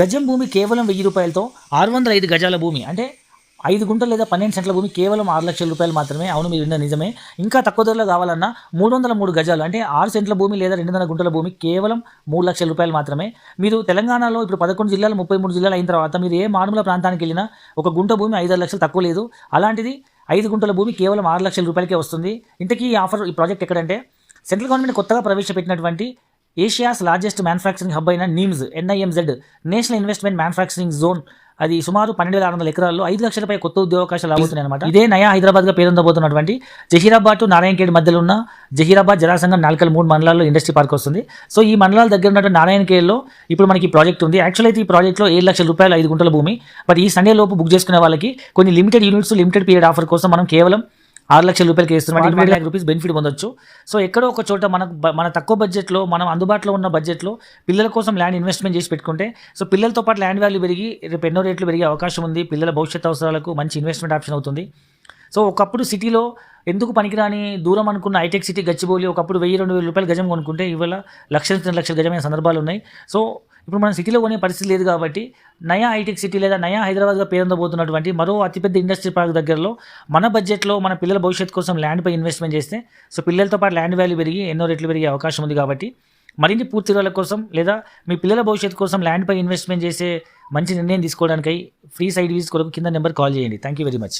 గజం భూమి కేవలం వెయ్యి రూపాయలతో ఆరు వందల ఐదు గజాల భూమి. అంటే ఐదు గుంటలు లేదా పన్నెండు సెంట్ల భూమి కేవలం ఆరు లక్షల రూపాయలు మాత్రమే. అవును మీరు విన్న నిజమే. ఇంకా తక్కువ ధరలో కావాలన్నా మూడు వందల మూడు గజాలు అంటే ఆరు సెంట్ల భూమి లేదా రెండు వందల గుంటల భూమి కేవలం మూడు లక్షల రూపాయలు మాత్రమే. మీరు తెలంగాణలో ఇప్పుడు పదకొండు జిల్లాలు ముప్పై మూడు జిల్లాలు అయిన తర్వాత మీరు ఏ మారుమూల ప్రాంతానికి వెళ్ళినా ఒక గుంట భూమి ఐదారు లక్షలు తక్కువ లేదు. అలాంటిది ఐదు గుంటల భూమి కేవలం ఆరు లక్షల రూపాయలకే వస్తుంది. ఇంతకీ ఈ ఆఫర్ ఈ ప్రాజెక్ట్ ఎక్కడంటే సెంట్రల్ గవర్నమెంట్ కొత్తగా ప్రవేశపెట్టినటువంటి ఏషియాస్ లార్జెస్ట్ మ్యానుఫ్యాక్చరింగ్ హబ్ అయిన NIMZ NIMZ national investment manufacturing zone అది సుమారు పన్నెండు వేల ఆరు వందల ఎకరాల్లో ఐదు లక్షలపై కొత్త ఉద్యోగావకాశాలు అవుతున్నాయి అనమాట ఇదే నయా హైదరాబాద్గా పేరొందబోతున్నటువంటి జహీరాబాద్ టు నారాయణఖేడ్ మధ్యలో ఉన్న జహీరాబాద్ జలాసంగం నాలుకల్ మూడు మండలాల్లో ఇండస్ట్రీ పార్క్ వస్తుంది. సో ఈ మండలాల దగ్గర ఉన్నటువంటి నారాయణఖేడ్లో ఇప్పుడు మనకి ఈ ప్రాజెక్ట్ ఉంది. యాక్చువల్ అయితే ఈ ప్రాజెక్ట్లో ఏడు లక్షల రూపాయలు ఐదు గుంటల భూమి. బట్ ఈ సండే లోపు బుక్ చేసుకునే వాళ్ళకి కొన్ని limited units limited period offer కోసం మనం కేవలం ఆరు లక్షల రూపాయలకి ఇస్తున్నాం ట్వంటీ ల్యాక్ రూపీస్ బెనిఫిట్ పొందొచ్చు. సో ఎక్కడో ఒక చోట మనకు మన తక్కువ బడ్జెట్లో మనం అందుబాటులో ఉన్న బడ్జెట్లో పిల్లల కోసం ల్యాండ్ ఇన్వెస్ట్మెంట్ చేసి పెట్టుకుంటే సో పిల్లలతో పాటు ల్యాండ్ వాల్యూ పెరిగి రేపు ఎన్నో రేట్లు పెరిగే అవకాశం ఉంది. పిల్లల భవిష్యత్ అవసరాలకు మంచి ఇన్వెస్ట్మెంట్ ఆప్షన్ అవుతుంది. సో ఒకప్పుడు సిటీలో ఎందుకు పనికిరాని దూరం అనుకున్న హైటెక్ సిటీ గచ్చిబౌలి ఒకప్పుడు వెయ్యి రెండు వేల రూపాయలు గజం కొనుక్కుంటే ఇవాళ లక్షల రెండు లక్షల గజమైన సందర్భాలు ఉన్నాయి. సో ఇప్పుడు మనం సిటీలో కొనే పరిస్థితి లేదు కాబట్టి నయా హైటెక్ సిటీ లేదా నయా హైదరాబాద్గా పేరొందబోతున్నటువంటి మరో అతిపెద్ద ఇండస్ట్రీ పార్క్ దగ్గరలో మన బడ్జెట్లో మన పిల్లల భవిష్యత్తు కోసం ల్యాండ్పై ఇన్వెస్ట్మెంట్ చేస్తే సో పిల్లలతో పాటు ల్యాండ్ వాల్యూ పెరిగి ఎన్నో రెట్లు పెరిగే అవకాశం ఉంది కాబట్టి మరిన్ని పూర్తి వివరాల కోసం లేదా మీ పిల్లల భవిష్యత్తు కోసం ల్యాండ్పై ఇన్వెస్ట్మెంట్ చేసే మంచి నిర్ణయం తీసుకోవడానికై ఫ్రీ సైడ్ వీస్ కొరకు కింద నెంబర్ కాల్ చేయండి. Thank you very much